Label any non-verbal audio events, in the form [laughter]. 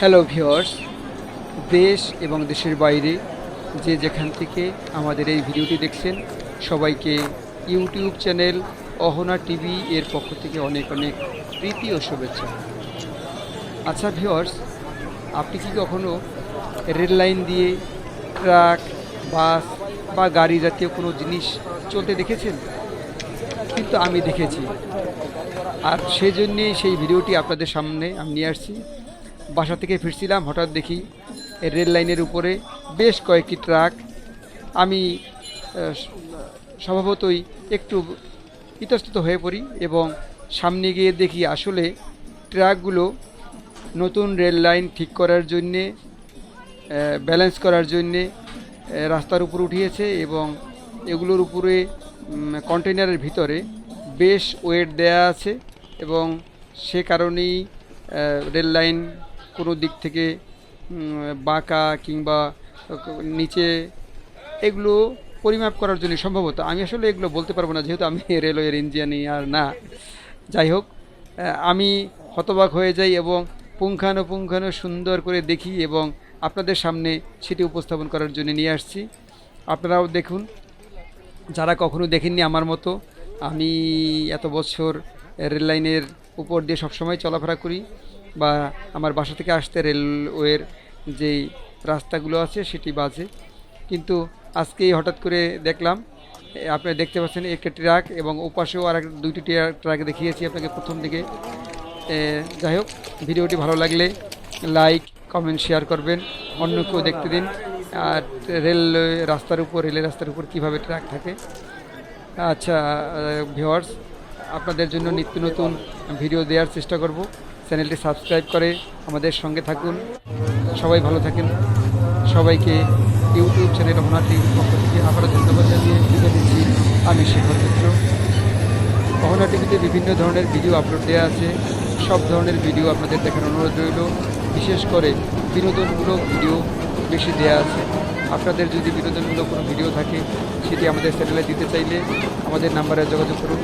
Hello viewers দেশ এবং দেশের বাইরে যে যেখান থেকে আমাদের এই ভিডিওটি দেখছেন, সবাইকে ইউটিউব চ্যানেল অহনা টিভি এর পক্ষ থেকে অনেক অনেক প্রীতি ও শুভেচ্ছা। আচ্ছা ভিওর্স আপনি কি কখনো রেল লাইন দিয়ে ট্রাক, বাস বা গাড়ি জাতীয় কোনো জিনিস চলতে দেখেছেন? কিন্তু আমি দেখেছি। আর সেজন্যেই সেই ভিডিওটি আপনাদের সামনে আমি নিয়ে আসছি। বাসা থেকে ফিরছিলাম, হঠাৎ দেখি রেল লাইনের উপরে বেশ কয়েকটি ট্রাক। আমি স্বভাবতই একটু ইতস্তত হয়ে পড়ি এবং সামনে গিয়ে দেখি আসলে ট্রাকগুলো নতুন রেল লাইন ঠিক করার জন্যে ব্যালেন্স করার জন্যে রাস্তার উপর উঠিয়েছে এবং এগুলোর উপরে কন্টেনারের ভিতরে বেশ ওয়েট দেয়া আছে এবং সে কারণেই রেল লাইন কোনো দিক থেকে বাঁকা কিংবা নিচে, এগুলো পরিমাপ করার জন্য সম্ভবত। আমি আসলে এগুলো বলতে পারব না, যেহেতু আমি [laughs] রেলওয়ের ইঞ্জিনিয়ার না যাই হোক আমি হতবাক হয়ে যাই এবং পুঙ্খানুপুঙ্খানু সুন্দর করে দেখি এবং আপনাদের সামনে সেটি উপস্থাপন করার জন্য নিয়ে আসছি। আপনারাও দেখুন। যারা কখনো দেখেননি আমার মতো, আমি এত বছর রেল লাইনের উপর দিয়ে সবসময় চলাফেরা করি। বা আমার বাসা থেকে আসতে রেলওয়ের যেই রাস্তাগুলো আছে সেটি বাজে। কিন্তু আজকেই হঠাৎ করে দেখলাম, আপনি দেখতে পাচ্ছেন একটি ট্রাক এবং ওপাশেও আর দুইটি ট্রা- ট্রাক দেখিয়েছি আপনাকে প্রথম দিকে। যাই হোক, ভিডিওটি ভালো লাগলে লাইক, কমেন্ট, শেয়ার করবেন অন্য কেউ দেখতে দিন। আর রেল রাস্তার উপর, রেলের রাস্তার উপর কীভাবে ট্রাক থাকে। আচ্ছা ভিওয়ার্স আপনাদের জন্য নিত্য নতুন ভিডিও দেওয়ার চেষ্টা করব। চ্যানেলটি সাবস্ক্রাইব করে আমাদের সঙ্গে থাকুন। সবাই ভালো থাকেন। সবাইকে ইউটিউব চ্যানেল ওনার টিভির পক্ষ থেকে আবারও ধন্যবাদ জানিয়ে বিদায় দিচ্ছি আমি শেখর মিত্র। অহনা টিভিতে বিভিন্ন ধরনের ভিডিও আপলোড দেওয়া আছে। সব ধরনের ভিডিও আপনাদের দেখার অনুরোধ রইল। বিশেষ করে বিনোদনমূলক ভিডিও বেশি দেওয়া আছে। আপনাদের যদি বিনোদনমূলক কোনো ভিডিও থাকে, সেটি আমাদের চ্যানেলে দিতে চাইলে আমাদের নাম্বারে যোগাযোগ করুন।